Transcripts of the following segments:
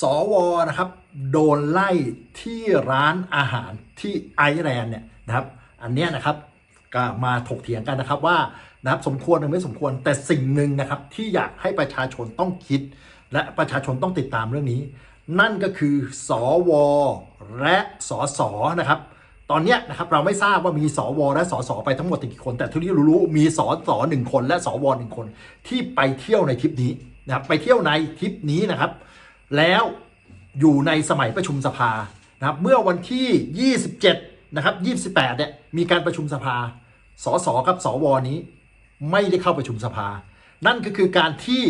สวนะครับโดนไล่ที่ร้านอาหารที่ไอร์แลนด์เนี่ยนะครับ อันเนี้ยนะครับก็มาถกเถียงกันนะครับว่านะครับสมควรหรือไม่สมควรแต่สิ่งหนึ่งนะครับที่อยากให้ประชาชนต้องคิด และประชาชนต้องติดตามเรื่องนี้ นั่นก็คือสวและสสนะครับตอนนี้นะครับเราไม่ทราบว่ามีสวและสสไปทั้งหมดกี่คน แต่ที่รู้มีสสหนึ่งคนและสวหนึ่งคน ที่ไปเที่ยวในทริปนี้นะครับไปเที่ยวในทริปนี้นะครับ แล้วอยู่ในสมัยประชุมสภานะครับเมื่อวันที่ 27 นะครับ 28 เนี่ยมีการประชุมสภา สสกับสวนี้ไม่ได้เข้าประชุมสภา นั่นก็คือการที่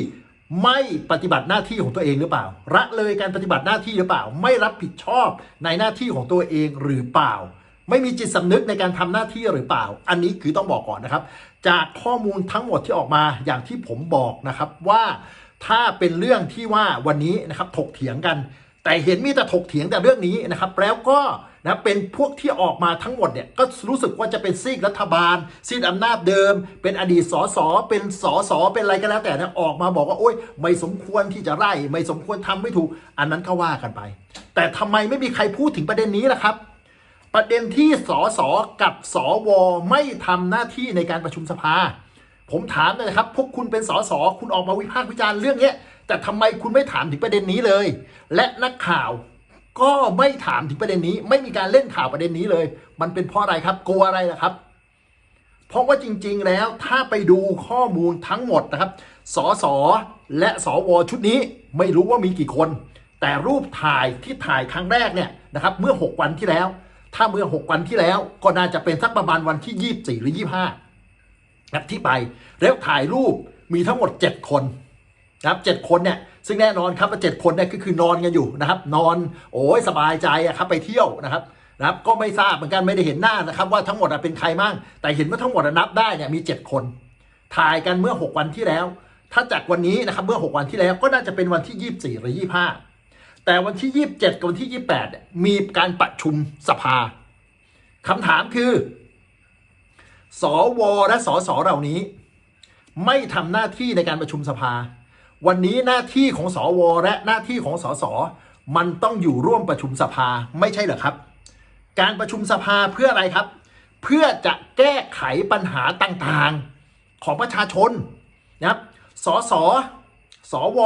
ไม่ปฏิบัติหน้าที่ของตัวเองหรือเปล่าละเลยการปฏิบัติหน้าที่หรือเปล่า ไม่รับผิดชอบในหน้าที่ของตัวเองหรือเปล่า ไม่มีจิตสำนึกในการทำหน้าที่หรือเปล่า อันนี้คือต้องบอกก่อนนะครับ จากข้อมูลทั้งหมดที่ออกมาอย่างที่ผมบอกนะครับว่า ถ้าเป็นเรื่องที่ว่าวันนี้นะครับถกเถียงกัน แต่เห็นมีแต่ถกเถียงแต่เรื่องนี้นะครับ แล้วก็นะเป็นพวกที่ออกมาทั้งหมดเนี่ยก็รู้สึกว่าจะเป็นซีกรัฐบาล ซีกอำนาจเดิม เป็นอดีตสสเป็นสสเป็นอะไรก็แล้วแต่นะออกมาบอกว่าโอ๊ยไม่สมควรที่จะไล่ไม่สมควรทำไม่ถูก อันนั้นก็ว่ากันไป แต่ทำไมไม่มีใครพูดถึงประเด็นนี้ล่ะครับ ประเด็นที่สสกับสวไม่ทำหน้าที่ในการประชุมสภา ผมถามเลยครับ พวกคุณเป็นสสคุณออกมาวิพากษ์วิจารณ์เรื่องเนี้ยแต่ทำไมคุณไม่ถามถึงประเด็นนี้เลย และนักข่าวก็ไม่ถามถึงประเด็นนี้ ไม่มีการเล่นข่าวประเด็นนี้เลย มันเป็นเพราะอะไรครับ กลัวอะไรล่ะครับ เพราะว่าจริง ๆ แล้วถ้าไปดูข้อมูลทั้งหมดนะครับ สสและสวชุดนี้ไม่รู้ว่ามีกี่คน แต่รูปถ่ายที่ถ่ายครั้งแรกเนี่ยนะครับ เมื่อ 6 วันที่แล้ว ถ้าเมื่อ 6 วันที่แล้ว ก็น่าจะเป็นสักประมาณวันที่ 24 หรือ 25 นับที่ไปแล้วถ่ายรูปมีทั้งหมด 7 คนนะครับเจ็ดคนเนี่ยซึ่งแน่นอนครับว่าเจ็ดคนเนี่ยก็คือนอนกันอยู่นะครับ นอนโอ้ยสบายใจครับไปเที่ยวนะครับนะครับก็ไม่ทราบเหมือนกันไม่ได้เห็นหน้านะครับ ว่าทั้งหมดเป็นใครมั่งแต่เห็นว่าทั้งหมดนับได้เนี่ยมี 7 คน ถ่ายกันเมื่อ 6 วันที่แล้ว ถ้าจากวันนี้นะครับเมื่อ 6 วันที่แล้วก็น่าจะเป็นวันที่ 24 หรือ 25 แต่วันที่ 27 กับวันที่ 28 มีการประชุมสภาคำถามคือ สวและสสเหล่านี้ ไม่ทำหน้าที่ในการประชุมสภา วันนี้หน้าที่ของสวและหน้าที่ของสสมันต้องอยู่ร่วมประชุมสภาไม่ใช่เหรอครับ การประชุมสภาเพื่ออะไรครับ เพื่อจะแก้ไขปัญหาต่างๆของประชาชนนะครับสสสว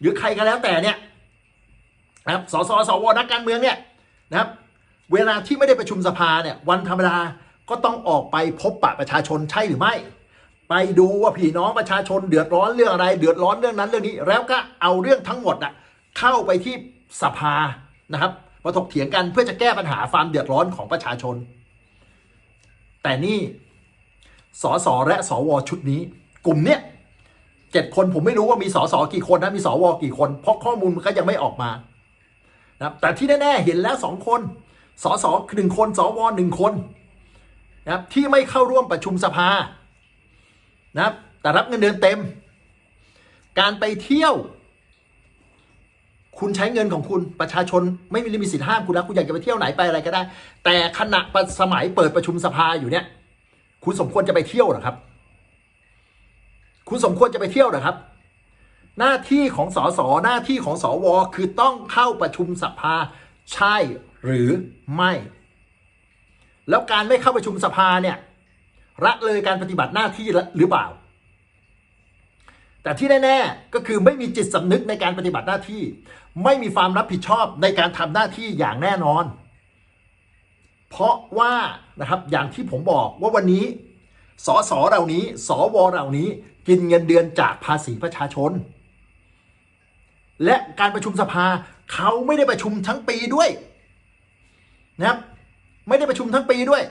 หรือใครก็แล้วแต่เนี่ยนะครับสสสวนักการเมืองเนี่ยนะครับ เวลาที่ไม่ได้ประชุมสภาเนี่ยวันธรรมดา ก็ต้องออกไปพบปะประชาชนใช่หรือไม่ ไปดูว่าพี่น้องประชาชนเดือดร้อนเรื่องอะไร เดือดร้อนเรื่องนั้นเรื่องนี้ แล้วก็เอาเรื่องทั้งหมดอะเข้าไปที่สภานะครับมาถกเถียงกันเพื่อจะแก้ปัญหาความเดือดร้อนของประชาชน แต่นี่สสและสวชุดนี้ กลุ่มเนี้ยเจ็ดคนผมไม่รู้ว่ามีสสกี่คนนะมีสวกี่คน เพราะข้อมูลมันก็ยังไม่ออกมานะครับแต่ที่แน่ๆเห็นแล้วสองคนสสหนึ่งคนสวหนึ่งคน นะครับที่ไม่เข้าร่วมประชุมสภานะครับแต่รับเงินเดือนเต็ม การไปเที่ยว คุณใช้เงินของคุณประชาชนไม่มีลิมิตสิทธิ์ห้ามคุณนะคุณอยากจะไปเที่ยวไหนไปอะไรก็ได้ แต่ขณะสมัยเปิดประชุมสภาอยู่เนี่ย คุณสมควรจะไปเที่ยวหรอครับ คุณสมควรจะไปเที่ยวหรอครับ หน้าที่ของสสหน้าที่ของสวคือต้องเข้าประชุมสภาใช่หรือไม่ แล้วการไม่เข้าประชุมสภาเนี่ยละเลยการปฏิบัติหน้าที่หรือเปล่า แต่ที่แน่ๆก็คือไม่มีจิตสำนึกในการปฏิบัติหน้าที่ ไม่มีความรับผิดชอบในการทำหน้าที่อย่างแน่นอน เพราะว่านะครับอย่างที่ผมบอกว่าวันนี้สสเหล่านี้ สวเหล่านี้กินเงินเดือนจากภาษีประชาชน และการประชุมสภาเขาไม่ได้ประชุมทั้งปีด้วยนะครับ ไม่ได้ประชุมทั้งปีด้วย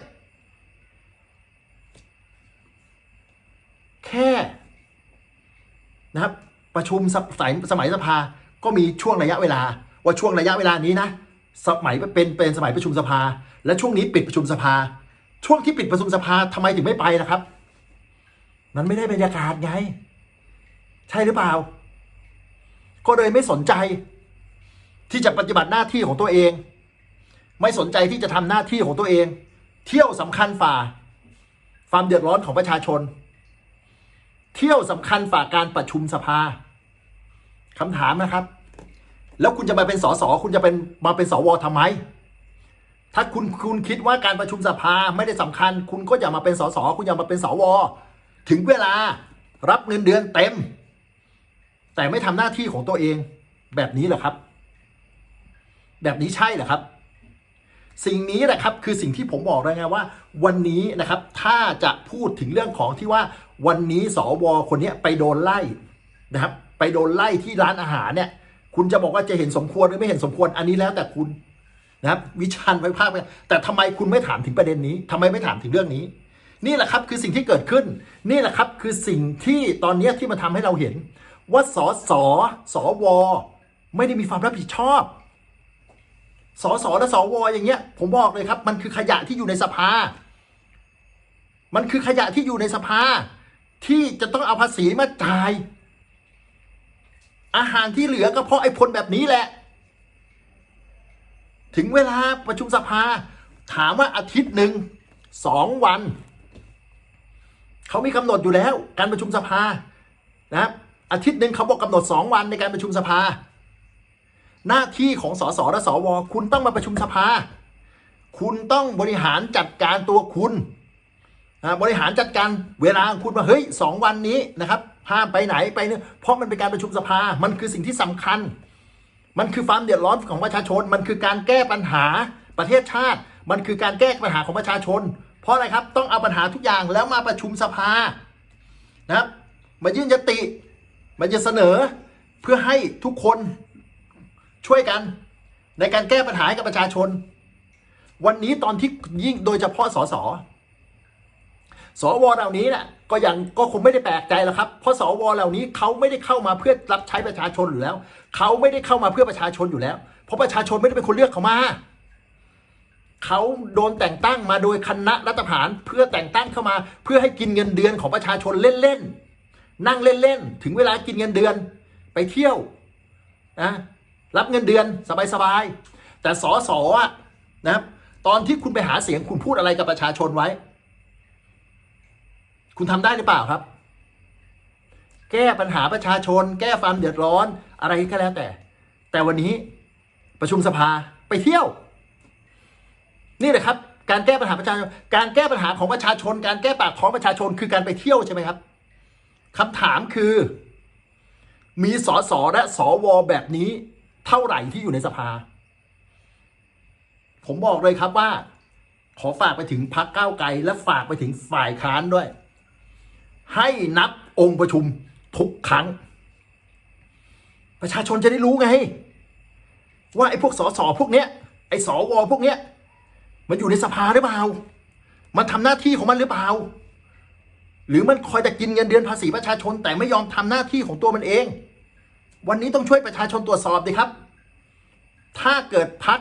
แค่นะครับ ประชุมสมัยสมัยสภาก็มีช่วงระยะเวลา ว่าช่วงระยะเวลานี้นะสมัยเป็นเป็นสมัยประชุมสภา และช่วงนี้ปิดประชุมสภา ช่วงที่ปิดประชุมสภาทำไมถึงไม่ไปล่ะครับ มันไม่ได้บรรยากาศไง ใช่หรือเปล่า ก็เลยไม่สนใจ ที่จะปฏิบัติหน้าที่ของตัวเอง ไม่สนใจที่จะทำหน้าที่ของตัวเอง เที่ยวสำคัญฝ่า ความเดือดร้อนของประชาชน เที่ยวสำคัญฝ่าการประชุมสภาคำถามนะครับ แล้วคุณจะมาเป็นสสคุณจะเป็นมาเป็นสวทำไม ถ้าคุณคุณคิดว่าการประชุมสภาไม่ได้สำคัญ คุณก็อย่ามาเป็นสสคุณอย่ามาเป็นสวถึงเวลารับเงินเดือนเต็ม แต่ไม่ทำหน้าที่ของตัวเอง แบบนี้เหรอครับ แบบนี้ใช่เหรอครับ สิ่งนี้แหละครับคือสิ่งที่ผมบอกเลยไงว่า วันนี้นะครับถ้าจะพูดถึงเรื่องของที่ว่าวันนี้สวคนนี้ไปโดนไล่นะครับ ไปโดนไล่ที่ร้านอาหารเนี่ย คุณจะบอกว่าจะเห็นสมควรหรือไม่เห็นสมควรอันนี้แล้วแต่คุณนะครับวิจารณ์ไปภาคไปแต่ทำไมคุณไม่ถามถึงประเด็นนี้ทำไมไม่ถามถึงเรื่องนี้ นี่แหละครับคือสิ่งที่เกิดขึ้น นี่แหละครับคือสิ่งที่ตอนนี้ที่มันทำให้เราเห็น ว่าสสสว ไม่ได้มีความรับผิดชอบ สสและสวอย่างเงี้ย ผมบอกเลยครับ มันคือขยะที่อยู่ในสภา มันคือขยะที่อยู่ในสภา ที่จะต้องเอาภาษีมาจ่าย อาหารที่เหลือก็เพราะไอ้พลแบบนี้แหละ ถึงเวลาประชุมสภา ถามว่าอาทิตย์หนึ่งสองวันเขามีกำหนดอยู่แล้ว การประชุมสภานะครับอาทิตย์หนึ่งเขาบอกกำหนดสองวันในการประชุมสภา หน้าที่ของสสและสว คุณต้องมาประชุมสภา คุณต้องบริหารจัดการตัวคุณบริหารจัดการเวลาของคุณว่าเฮ้ยสองวันนี้นะครับห้ามไปไหนไปเนี่ยเพราะมันเป็นการประชุมสภา มันคือสิ่งที่สำคัญ มันคือความเดือดร้อนของประชาชน มันคือการแก้ปัญหาประเทศชาติ มันคือการแก้ปัญหาของประชาชน เพราะอะไรครับต้องเอาปัญหาทุกอย่างแล้วมาประชุมสภานะครับมายื่นยติมันจะเสนอเพื่อให้ทุกคน ช่วยกันในการแก้ปัญหาให้กับประชาชน วันนี้ตอนที่ยิ่งโดยเฉพาะสสสวเหล่านี้นะ่ะก็ยังก็คงไม่ได้แปลกใจแล้วครับเพราะสวเหล่านี้เขาไม่ได้เข้ามาเพื่อรับใช้ประชาชนอยู่แล้วเขาไม่ได้เข้ามาเพื่อประชาชนอยู่แล้ว เพราะประชาชนไม่ได้เป็นคนเลือกเขามาเขาโดนแต่งตั้งมาโดยคณะรัฐประหารเพื่อแต่งตั้งเข้ามา เพื่อให้กินเงินเดือนของประชาชนเล่นๆนั่งเล่นๆถึงเวลากินเงินเดือนไปเที่ยวนะ รับเงินเดือนสบายๆแต่สอสอะนะครับตอนที่คุณไปหาเสียงคุณพูดอะไรกับประชาชนไว้ คุณทำได้หรือเปล่าครับ แก้ปัญหาประชาชน แก้ความเดือดร้อนอะไรก็แล้วแต่ แต่วันนี้ประชุมสภาไปเที่ยว นี่แหละครับ การแก้ปัญหาประชาชน การแก้ปัญหาของประชาชน การแก้ปากท้องประชาชนคือการไปเที่ยวใช่ไหมครับคำถามคือ มีสอสอและสวแบบนี้ เท่าไหร่ที่อยู่ในสภา ผมบอกเลยครับว่า ขอฝากไปถึงพักก้าวไกล และฝากไปถึงฝ่ายค้านด้วย ให้นับองค์ประชุมทุกครั้ง ประชาชนจะได้รู้ไง ว่าไอ้พวกสสพวกเนี้ยไอ้สวพวกเนี้ยมันอยู่ในสภาหรือเปล่า มันทำหน้าที่ของมันหรือเปล่า หรือมันคอยแต่กินเงินเดือนภาษีประชาชนแต่ไม่ยอมทำหน้าที่ของตัวมันเอง วันนี้ต้องช่วยประชาชนตรวจสอบดิครับ ถ้าเกิดพัก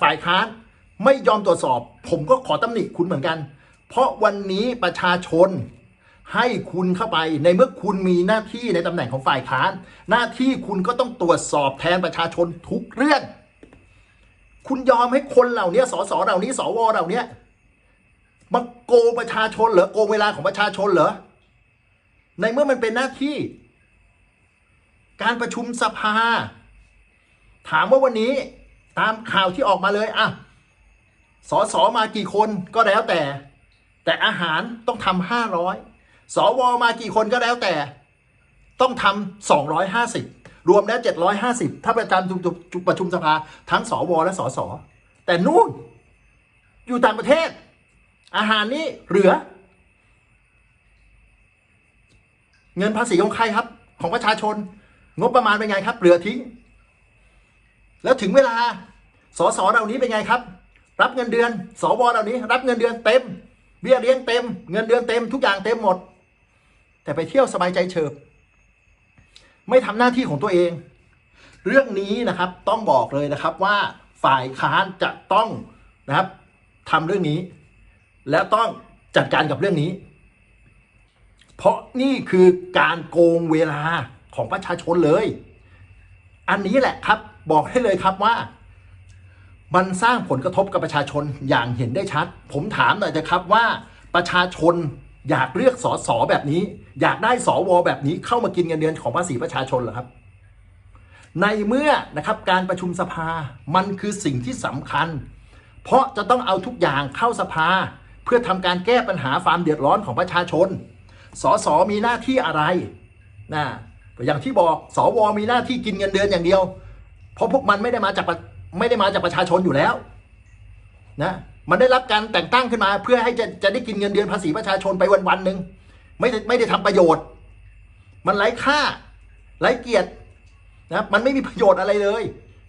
ฝ่ายค้านไม่ยอมตรวจสอบ ผมก็ขอตำหนิคุณเหมือนกัน เพราะวันนี้ประชาชนให้คุณเข้าไปในเมื่อคุณมีหน้าที่ในตำแหน่งของฝ่ายค้าน หน้าที่คุณก็ต้องตรวจสอบแทนประชาชนทุกเรื่อง คุณยอมให้คนเหล่านี้สสเหล่านี้สวเหล่านี้มาโกงประชาชนเหรอโกงเวลาของประชาชนเหรอในเมื่อมันเป็นหน้าที่ การประชุมสภา ถามว่าวันนี้ตามข่าวที่ออกมาเลยอะสอสอมากี่คนก็แล้วแต่ แต่อาหารต้องทำห้าร้อยสวมากี่คนก็แล้วแต่ ต้องทำสองร้อยห้าสิบรวมแล้วเจ็ดร้อยห้าสิบถ้าประจำประชุมสภาทั้งสวและสสแต่นู่นอยู่ต่างประเทศ อาหารนี่เหลือ เงินภาษีของใครครับ ของประชาชน งบประมาณเป็นไงครับเหลือทิ้ง แล้วถึงเวลาสสเหล่านี้เป็นไงครับ รับเงินเดือน สวเหล่านี้ รับเงินเดือนเต็ม เบี้ยเลี้ยงเต็ม เงินเดือนเต็ม ทุกอย่างเต็มหมด แต่ไปเที่ยวสบายใจเฉิบ ไม่ทำหน้าที่ของตัวเอง เรื่องนี้นะครับต้องบอกเลยนะครับว่าฝ่ายค้านจะต้องนะครับทำเรื่องนี้ และต้องจัดการกับเรื่องนี้ เพราะนี่คือการโกงเวลา ของประชาชนเลย อันนี้แหละครับบอกให้เลยครับว่า มันสร้างผลกระทบกับประชาชนอย่างเห็นได้ชัด ผมถามหน่อยนะครับว่าประชาชนอยากเลือกสอสอแบบนี้ อยากได้สอวอแบบนี้เข้ามากินเงินเดือนของภาษีประชาชนเหรอครับ ในเมื่อนะครับการประชุมสภามันคือสิ่งที่สำคัญ เพราะจะต้องเอาทุกอย่างเข้าสภา เพื่อทำการแก้ปัญหาความเดือดร้อนของประชาชนสอสมีหน้าที่อะไรนะ อย่างที่บอกสวมีหน้าที่กินเงินเดือนอย่างเดียว เพราะพวกมันไม่ได้มาจากไม่ได้มาจากประชาชนอยู่แล้วนะมันได้รับการแต่งตั้งขึ้นมา เพื่อให้จะจะได้กินเงินเดือนภาษีประชาชนไปวันวันหนึ่งไม่ได้ไม่ได้ทำประโยชน์ มันไร้ค่าไร้เกียรตินะมันไม่มีประโยชน์อะไรเลย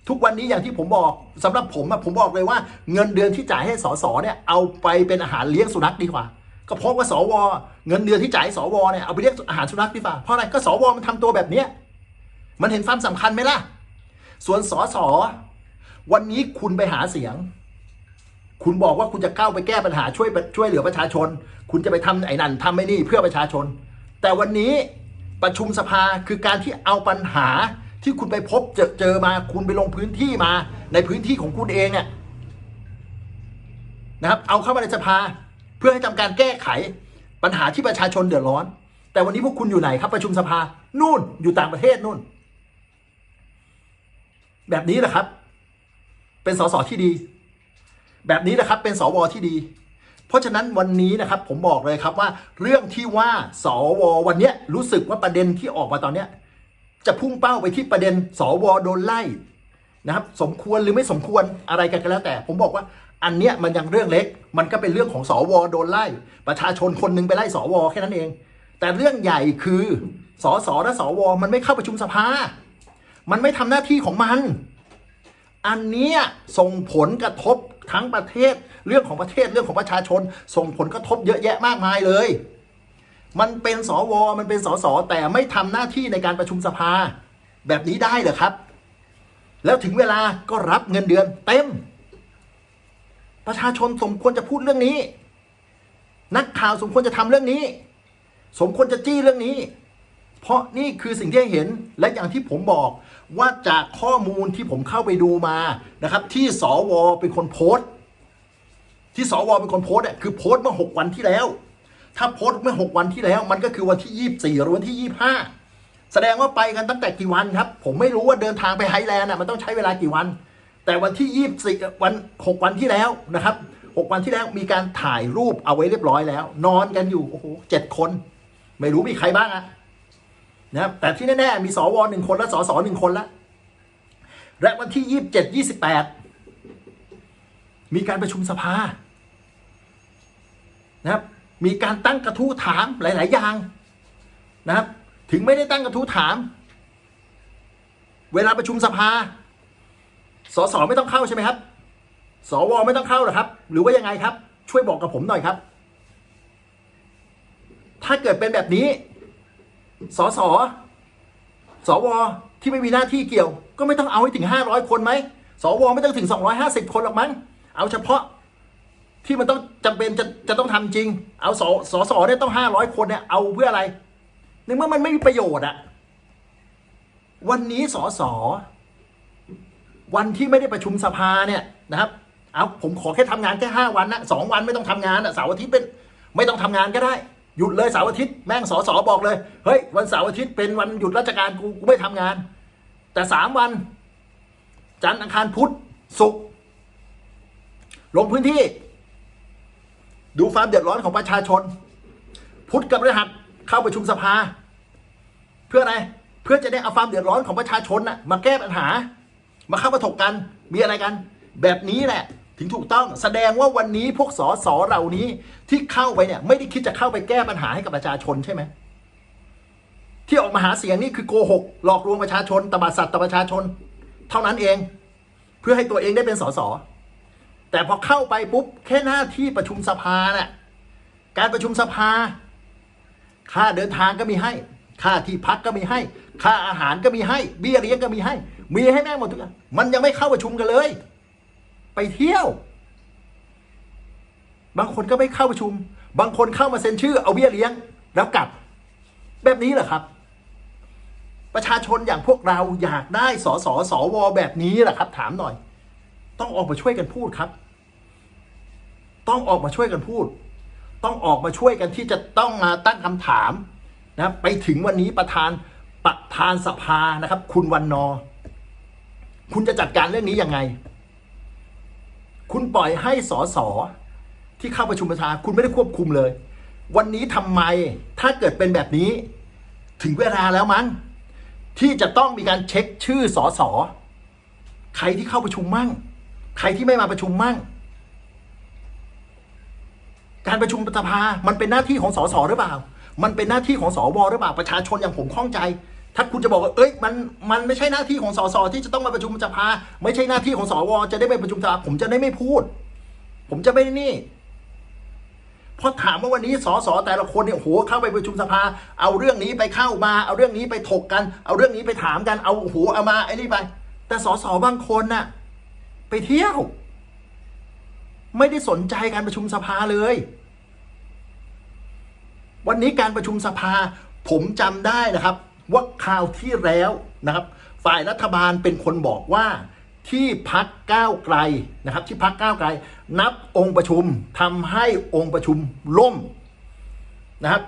ทุกวันนี้อย่างที่ผมบอกสำหรับผมอะผมบอกเลยว่า เงินเดือนที่จ่ายให้สสเนี่ยเอาไปเป็นอาหารเลี้ยงสุนัขดีกว่า ก็เพราะว่าสว เงินเดือนที่จ่ายสวเนี่ยเอาไปเลี้ยงอาหารสุนัขดีกว่าเพราะอะไรก็สวมันทำตัวแบบเนี้ยมันเห็นความสำคัญไหมล่ะ ส่วนสสวันนี้คุณไปหาเสียง คุณบอกว่าคุณจะเข้าไปแก้ปัญหาช่วยช่วยเหลือประชาชน คุณจะไปทำไอ้นั่นทำไม่นี่เพื่อประชาชน แต่วันนี้ประชุมสภาคือการที่เอาปัญหาที่คุณไปพบเจอเจอมา คุณไปลงพื้นที่มา ในพื้นที่ของคุณเองเนี่ยนะครับ เอาเข้ามาในสภา เพื่อให้ทำการแก้ไขปัญหาที่ประชาชนเดือดร้อน แต่วันนี้พวกคุณอยู่ไหนครับประชุมสภานู่นอยู่ต่างประเทศนู่น แบบนี้แหละครับ เป็นสสที่ดี แบบนี้นะครับ เป็นสวที่ดี เพราะฉะนั้นวันนี้นะครับ ผมบอกเลยครับว่าเรื่องที่ว่าสววันนี้รู้สึกว่าประเด็นที่ออกมาตอนเนี้ยจะพุ่งเป้าไปที่ประเด็นสวโดนไล่นะครับ สมควรหรือไม่สมควรอะไรกันก็แล้วแต่ ผมบอกว่า อันเนี้ยมันยังเรื่องเล็ก มันก็เป็นเรื่องของสวโดนไล่ ประชาชนคนหนึงไปไล่สวแค่นั้นเอง แต่เรื่องใหญ่คือสสและสวมันไม่เข้าประชุมสภา มันไม่ทำหน้าที่ของมัน อันเนี้ยส่งผลกระทบทั้งประเทศ เรื่องของประเทศเรื่องของประชาชน ส่งผลกระทบเยอะแยะมากมายเลย มันเป็นสวมันเป็นสสแต่ไม่ทำหน้าที่ในการประชุมสภา แบบนี้ได้เหรอครับ แล้วถึงเวลาก็รับเงินเดือนเต็ม ประชาชนสมควรจะพูดเรื่องนี้ นักข่าวสมควรจะทำเรื่องนี้ สมควรจะจี้เรื่องนี้ เพราะนี่คือสิ่งที่เห็นและอย่างที่ผมบอกว่าจากข้อมูลที่ผมเข้าไปดูมานะครับ ที่สวเป็นคนโพสต์ ที่สวเป็นคนโพสต์เนี่ยคือโพสต์เมื่อ6วันที่แล้ว ถ้าโพสต์เมื่อ6วันที่แล้ว มันก็คือวันที่24หรือวันที่25แสดงว่าไปกันตั้งแต่กี่วันครับ ผมไม่รู้ว่าเดินทางไปไฮแลนด์อะมันต้องใช้เวลากี่วัน แต่วันที่24วัน6วันที่แล้วนะครับ6วันที่แล้วมีการถ่ายรูปเอาไว้เรียบร้อยแล้ว นอนกันอยู่โอ้โหเจ็ดคน ไม่รู้มีใครบ้างอะนะครับแต่ที่แน่ๆมีสวหนึ่งคนและสสหนึ่งคนละและวันที่ยี่สิบเจ็ดยี่สิบแปดมีการประชุมสภานะครับมีการตั้งกระทู้ถามหลาย ๆ อย่างนะครับ ถึงไม่ได้ตั้งกระทู้ถาม เวลาประชุมสภา สสไม่ต้องเข้าใช่ไหมครับ สวไม่ต้องเข้าหรอครับ หรือว่ายังไงครับ ช่วยบอกกับผมหน่อยครับ ถ้าเกิดเป็นแบบนี้ สส สวที่ไม่มีหน้าที่เกี่ยว ก็ไม่ต้องเอาให้ถึง 500 คนไหม สวไม่ต้องถึง 250 คนหรอกมั้ง เอาเฉพาะที่มันต้องจำเป็นจะจะต้องทำจริง เอาสสสเนี่ยต้อง 500 คนเนี่ยเอาเพื่ออะไรในเมื่อมันไม่มีประโยชน์อะวันนี้สส วันที่ไม่ได้ประชุมสภาเนี่ยนะครับเอาผมขอแค่ทำงานแค่ห้าวันนะสองวันไม่ต้องทำงานอะเสาร์อาทิตย์เป็นไม่ต้องทำงานก็ได้ หยุดเลยเสาร์อาทิตย์แม่งสอสอบอกเลยเฮ้ยวันเสาร์อาทิตย์เป็นวันหยุดราชการกูกูไม่ทำงาน แต่สามวัน จันทร์อังคารพุธศุกร์ลงพื้นที่ ดูความเดือดร้อนของประชาชน พุธกับพฤหัสเข้าประชุมสภา เพื่ออะไรเพื่อจะได้เอาความเดือดร้อนของประชาชนน่ะมาแก้ปัญหา มาเข้ามาถกกัน มีอะไรกัน แบบนี้แหละ ถึงถูกต้องแสดงว่าวันนี้พวกสอสอเหล่านี้ที่เข้าไปเนี่ย ไม่ได้คิดจะเข้าไปแก้ปัญหาให้กับประชาชนใช่ไหมที่ออกมาหาเสียงนี่คือโกหกหลอกลวงประชาชนตบสัตว์ตประชาชน เท่านั้นเอง เพื่อให้ตัวเองได้เป็นสสแต่พอเข้าไปปุ๊บแค่หน้าที่ประชุมสภาน่ะการประชุมสภา ค่าเดินทางก็มีให้ ค่าที่พักก็มีให้ ค่าอาหารก็มีให้ เบี้ยเลี้ยงก็มีให้ มีให้แม่งหมดทุกอย่างมันยังไม่เข้าประชุมกันเลย ไปเที่ยว บางคนก็ไม่เข้าประชุม บางคนเข้ามาเซ็นชื่อเอาเบี้ยเลี้ยง แล้วกลับ แบบนี้เหรอครับ ประชาชนอย่างพวกเราอยากได้สสสวแบบนี้แหละครับ ถามหน่อย ต้องออกมาช่วยกันพูดครับ ต้องออกมาช่วยกันพูด ต้องออกมาช่วยกันที่จะต้องมาตั้งคำถามนะไปถึงวันนี้ประธานประธานสภานะครับ คุณวันนอ คุณจะจัดการเรื่องนี้ยังไง คุณปล่อยให้สสที่เข้าประชุมประชาคุณไม่ได้ควบคุมเลย วันนี้ทำไมถ้าเกิดเป็นแบบนี้ ถึงเวลาแล้วมั้งที่จะต้องมีการเช็คชื่อสสใครที่เข้าประชุมมั่ง ใครที่ไม่มาประชุมมั่ง การประชุมสภามันเป็นหน้าที่ของสสหรือเปล่า มันเป็นหน้าที่ของสวหรือเปล่าประชาชนอย่างผมข้องใจ ถ้าคุณจะบอกว่าเอ้ยมันมันไม่ใช่หน้าที่ของสสที่จะต้องมาประชุมสภาไม่ใช่หน้าที่ของสวจะได้ไปประชุมสภาผมจะได้ไม่พูด ผมจะไม่นี่เพราะถามว่าวันนี้สสแต่ละคนเนี่ยโหเข้าไปประชุมสภา เอาเรื่องนี้ไปเข้ามา เอาเรื่องนี้ไปถกกัน เอาเรื่องนี้ไปถามกันเอาโหเอามาไอ้นี่ไป แต่สสบางคนน่ะ ไปเที่ยว ไม่ได้สนใจการประชุมสภาเลย วันนี้การประชุมสภา ผมจำได้นะครับ ว่าคราวที่แล้วนะครับ ฝ่ายรัฐบาลเป็นคนบอกว่าที่พักก้าวไกลนะครับ ที่พักก้าวไกล นับองค์ประชุมทำให้องค์ประชุมล่มนะครับ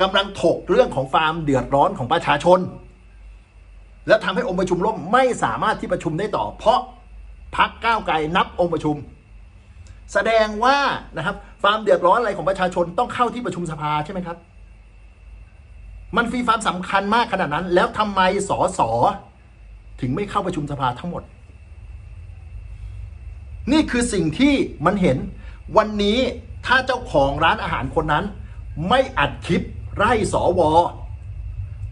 กำลังถกเรื่องของความเดือดร้อนของประชาชน และทำให้องค์ประชุมล่มไม่สามารถที่ประชุมได้ต่อ เพราะพักก้าวไกลนับองค์ประชุม แสดงว่านะครับความเดือดร้อนอะไรของประชาชนต้องเข้าที่ประชุมสภาใช่ไหมครับ มันฟีความสำคัญมากขนาดนั้น แล้วทำไมสอสอถึงไม่เข้าประชุมสภาทั้งหมด นี่คือสิ่งที่มันเห็นวันนี้ถ้าเจ้าของร้านอาหารคนนั้น ไม่อัดคลิปไล่สอวอ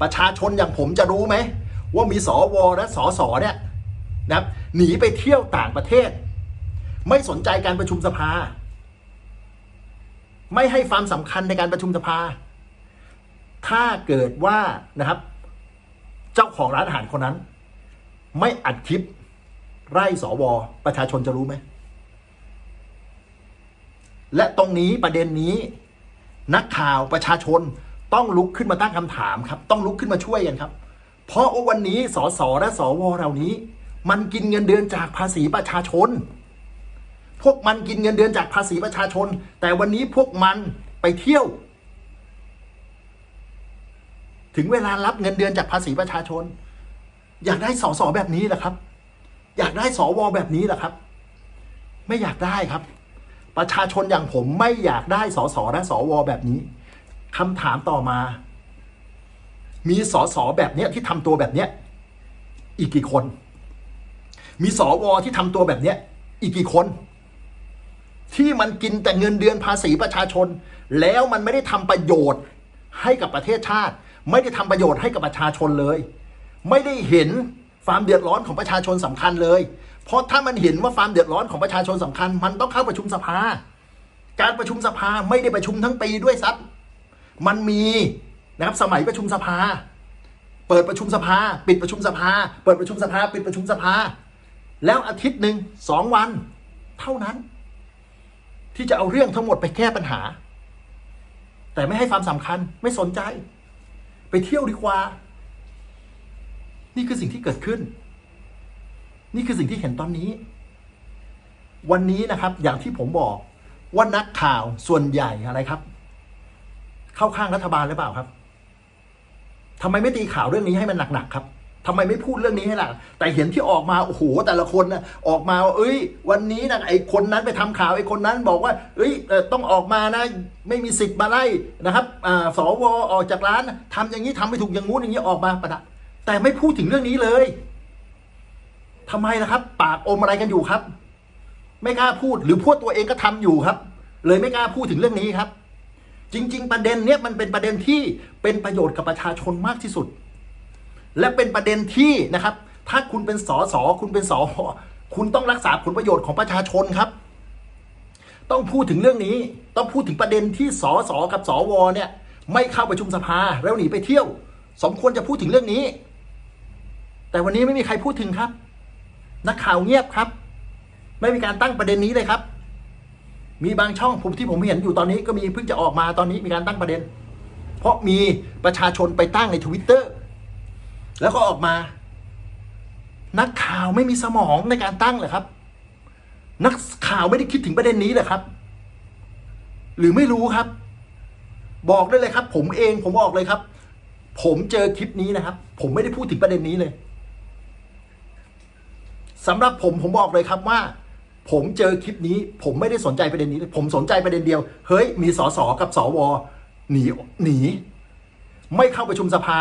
ประชาชนอย่างผมจะรู้ไหม ว่ามีสอวอและสอสอเนี่ยนะครับหนีไปเที่ยวต่างประเทศ ไม่สนใจการประชุมสภา ไม่ให้ความสำคัญในการประชุมสภา ถ้าเกิดว่านะครับ เจ้าของร้านอาหารคนนั้น ไม่อัดคลิปไร่สวประชาชนจะรู้ไหม และตรงนี้ประเด็นนี้ นักข่าวประชาชนต้องลุกขึ้นมาตั้งคำถามครับ ต้องลุกขึ้นมาช่วยกันครับ เพราะวันนี้สสและสวเหล่านี้ มันกินเงินเดือนจากภาษีประชาชน พวกมันกินเงินเดือนจากภาษีประชาชน แต่วันนี้พวกมันไปเที่ยว ถึงเวลารับเงินเดือนจากภาษีประชาชน อยากได้สสแบบนี้แหละครับ อยากได้สวแบบนี้แหละครับ ไม่อยากได้ครับ ประชาชนอย่างผมไม่อยากได้สสและสวแบบนี้คำถามต่อมา มีสสแบบเนี้ยที่ทำตัวแบบเนี้ยอีกกี่คน มีสวที่ทำตัวแบบเนี้ยอีกกี่คน ที่มันกินแต่เงินเดือนภาษีประชาชน แล้วมันไม่ได้ทำประโยชน์ให้กับประเทศชาติ ไม่ได้ทำประโยชน์ให้กับประชาชนเลย ไม่ได้เห็นความเดือดร้อนของประชาชนสำคัญเลย เพราะถ้ามันเห็นว่าความเดือดร้อนของประชาชนสำคัญ มันต้องเข้าประชุมสภา การประชุมสภาไม่ได้ประชุมทั้งปีด้วยซับมันมีนะครับสมัยประชุมสภา เปิดประชุมสภา ปิดประชุมสภา เปิดประชุมสภา ปิดประชุมสภา แล้วอาทิตย์หนึ่งสองวัน เท่านั้น ที่จะเอาเรื่องทั้งหมดไปแก้ปัญหา แต่ไม่ให้ความสำคัญไม่สนใจ ไปเที่ยวดีกว่า นี่คือสิ่งที่เกิดขึ้น นี่คือสิ่งที่เห็นตอนนี้ วันนี้นะครับ อย่างที่ผมบอกว่านักข่าวส่วนใหญ่อะไรครับ เข้าข้างรัฐบาลหรือเปล่าครับทำไมไม่ตีข่าวเรื่องนี้ให้มันหนักๆครับ ทำไมไม่พูดเรื่องนี้ให้หนักแต่เห็นที่ออกมา โอ้โห แต่ละคนนะออกมา เอ้ย วันนี้นะไอ้คนนั้นไปทำข่าวไอ้คนนั้นบอกว่า เอ้ยต้องออกมานะ ไม่มีสิทธิ์มาไล่นะครับอ่าสวออกจากร้านทำอย่างนี้ทำไม่ถูกอย่างงู้นอย่างนี้ออกมาประดับแต่ไม่พูดถึงเรื่องนี้เลยทำไมนะครับ ปากอมอะไรกันอยู่ครับ ไม่กล้าพูดหรือพวกตัวเองก็ทำอยู่ครับ เลยไม่กล้าพูดถึงเรื่องนี้ครับ จริง ๆ ประเด็นเนี้ยมันเป็นประเด็นที่เป็นประโยชน์กับประชาชนมากที่สุด และเป็นประเด็นที่นะครับ ถ้าคุณเป็นสสคุณเป็นสอคุณต้องรักษาผลประโยชน์ของประชาชนครับ ต้องพูดถึงเรื่องนี้ต้องพูดถึงประเด็นที่สสกับสวเนี่ยไม่เข้าประชุมสภาแล้วหนีไปเที่ยว สมควรจะพูดถึงเรื่องนี้ แต่วันนี้ไม่มีใครพูดถึงครับ นักข่าวเงียบครับ ไม่มีการตั้งประเด็นนี้เลยครับ มีบางช่องผมที่ผมเห็นอยู่ตอนนี้ก็มีเพิ่งจะออกมาตอนนี้มีการตั้งประเด็น เพราะมีประชาชนไปตั้งในทวิตเตอร์ แล้วก็ออกมา นักข่าวไม่มีสมองในการตั้งเหรอครับ นักข่าวไม่ได้คิดถึงประเด็นนี้เหรอครับ หรือไม่รู้ครับ บอกได้เลยครับ ผมเองผมบอกเลยครับ ผมเจอคลิปนี้นะครับ ผมไม่ได้พูดถึงประเด็นนี้เลยสำหรับผมผมบอกเลยครับว่า ผมเจอคลิปนี้ ผมไม่ได้สนใจประเด็นนี้ผมสนใจประเด็นเดียว เฮ้ย มีสสกับสวหนีหนี ไม่เข้าประชุมสภา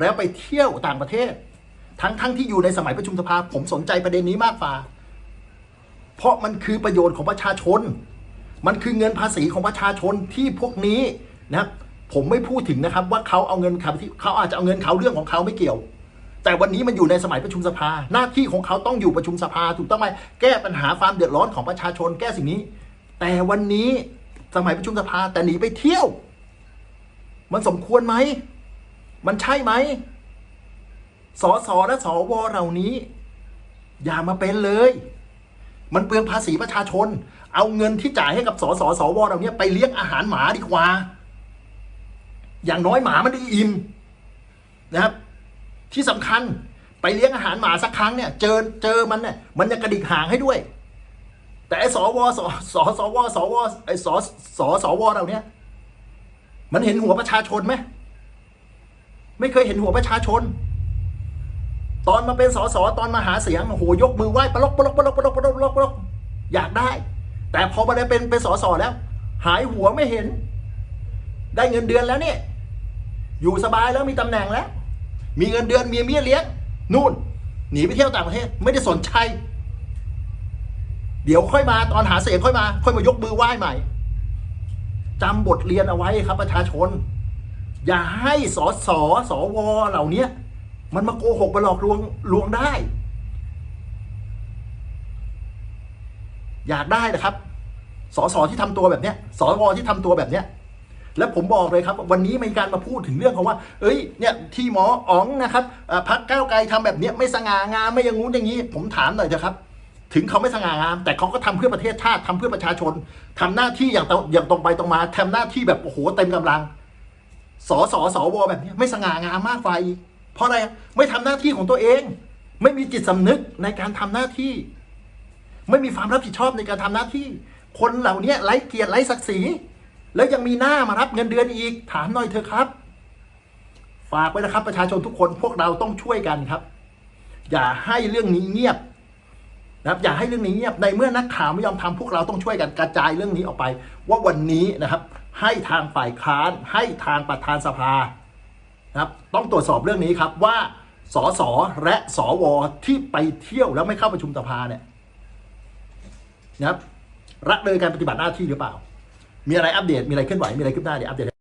แล้วไปเที่ยวต่างประเทศ ทั้งทั้งที่อยู่ในสมัยประชุมสภาผมสนใจประเด็นนี้มากกว่า เพราะมันคือประโยชน์ของประชาชน มันคือเงินภาษีของประชาชนที่พวกนี้นะผมไม่พูดถึงนะครับว่าเขาเอาเงินเขาเขาอาจจะเอาเงินเขาเรื่องของเขาไม่เกี่ยว แต่วันนี้มันอยู่ในสมัยประชุมสภา หน้าที่ของเขาต้องอยู่ประชุมสภา ถูกต้องไหมแก้ปัญหาความเดือดร้อนของประชาชนแก้สิ่งนี้ แต่วันนี้สมัยประชุมสภาแต่หนีไปเที่ยว มันสมควรไหม มันใช่ไหมสสและสวเหล่านี้ อย่ามาเป็นเลย มันเปลืองภาษีประชาชน เอาเงินที่จ่ายให้กับสสสวเหล่านี้ไปเลี้ยงอาหารหมาดีกว่า อย่างน้อยหมามันได้อิ่มนะครับ ที่สำคัญไปเลี้ยงอาหารหมาสักครั้งเนี่ย เจอเจอมันเนี่ยมันจะกระดิกหางให้ด้วย แต่ไอ้สวสสสวสวไอ้สสสวเหล่านี้มันเห็นหัวประชาชนไหม ไม่เคยเห็นหัวประชาชน ตอนมาเป็นสสตอนมาหาเสียงโอ้โหยกมือไหว้ปลกปลกปลกปลกปลกปลกปลกอยากได้ แต่พอมาได้เป็นเป็นสสแล้ว หายหัวไม่เห็น ได้เงินเดือนแล้วเนี่ยอยู่สบายแล้วมีตำแหน่งแล้ว มีเงินเดือนมีเมียเลี้ยงนู่น หนีไปเที่ยวต่างประเทศ ไม่ได้สนใจเดี๋ยวค่อยมาตอนหาเสียงค่อยมา ค่อยมายกมือไหว้ใหม่จำบทเรียนเอาไว้ครับประชาชน อย่าให้สอสอสอวอเหล่านี้มันมาโกหกมาหลอกลวงลวงได้ อยากได้นะครับสสที่ทำตัวแบบเนี้ยสวที่ทำตัวแบบเนี้ยและผมบอกเลยครับ วันนี้มีการมาพูดถึงเรื่องของว่า เอ้ยเนี่ยที่หมออ๋องนะครับพักก้าวไกลทำแบบเนี้ยไม่สง่างามไม่ยังงู้นอย่างนี้ ผมถามหน่อยเถอะครับ ถึงเขาไม่สง่างาม แต่เขาก็ทำเพื่อประเทศชาติทำเพื่อประชาชนทำหน้าที่อย่างตรงอย่างตรงไปตรงมาทำหน้าที่แบบโอ้โหเต็มกำลัง สสสวแบบนี้ไม่สง่างามมากกว่าอีกเพราะอะไรไม่ทำหน้าที่ของตัวเอง ไม่มีจิตสำนึกในการทำหน้าที่ ไม่มีความรับผิดชอบในการทำหน้าที่ คนเหล่านี้ไร้เกียรติไร้ศักดิ์ศรีแล้วยังมีหน้ามารับเงินเดือนอีก ถามหน่อยเถอะครับ ฝากไว้นะครับ ประชาชนทุกคนพวกเราต้องช่วยกันครับ อย่าให้เรื่องนี้เงียบนะครับอย่าให้เรื่องนี้เงียบในเมื่อนักข่าวไม่ยอมทำพวกเราต้องช่วยกันกระจายเรื่องนี้ออกไป ว่าวันนี้นะครับ ให้ทางฝ่ายค้านให้ทางประธานสภานะครับต้องตรวจสอบเรื่องนี้ครับว่าสสและสวที่ไปเที่ยวแล้วไม่เข้าประชุมสภาเนี่ยนะครับละเลยการปฏิบัติหน้าที่หรือเปล่า มีอะไรอัปเดตมีอะไรเคลื่อนไหวมีอะไรคืบหน้าเดี๋ยวอัปเดต